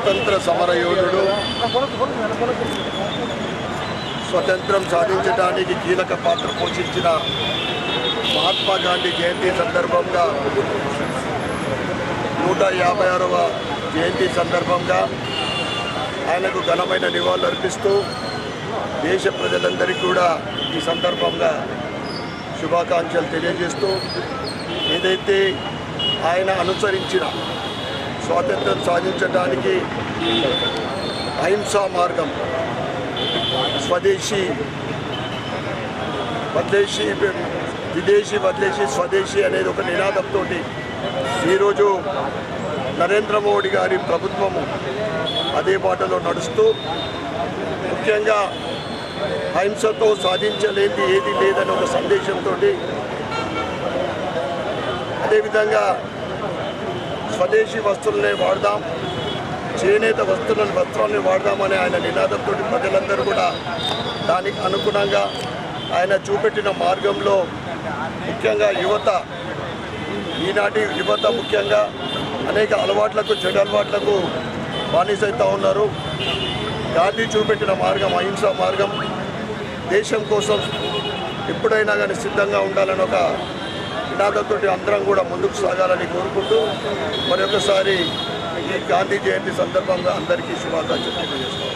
స్వాతంత్ర సమరయోధుడు. స్వతంత్రం సాధించడానికి కీలక పాత్ర పోషించిన మహాత్మా గాంధీ జయంతి సందర్భంగా నూట యాభై ఆరవ జయంతి సందర్భంగా ఆయనకు ఘనమైన నివాళులు అర్పిస్తూ దేశ ప్రజలందరికీ కూడా ఈ సందర్భంగా శుభాకాంక్షలు తెలియజేస్తూ ఏదైతే ఆయన అనుసరించిన స్వాతంత్రం సాధించడానికి అహింసా మార్గం. స్వదేశీ వదిలేసి విదేశీ వదిలేసి స్వదేశీ అనేది ఒక నినాదంతో ఈరోజు నరేంద్ర మోడీ గారి ప్రభుత్వము అదే బాటలో నడుస్తూ ముఖ్యంగా అహింసతో సాధించలేనిది ఏది లేదని ఒక సందేశంతో అదేవిధంగా స్వదేశీ వస్తువులనే వాడదాం చేనేత వస్తువులను వస్త్రాన్ని వాడదామని ఆయన నినాదంతో ప్రజలందరూ కూడా దానికి అనుగుణంగా ఆయన చూపెట్టిన మార్గంలో ముఖ్యంగా యువత ఈనాటి యువత ముఖ్యంగా అనేక అలవాట్లకు చెడు అలవాట్లకు బానిసైతా ఉన్నారు. గాంధీ చూపెట్టిన మార్గం అహింస మార్గం దేశం కోసం ఎప్పుడైనా కానీ సిద్ధంగా ఉండాలని ఒక నినాదంతో అందరం కూడా ముందుకు సాగాలని కోరుకుంటూ మరొకసారి ఈ గాంధీ జయంతి సందర్భంగా అందరికీ శుభాకాంక్షలు తెలియజేస్తాం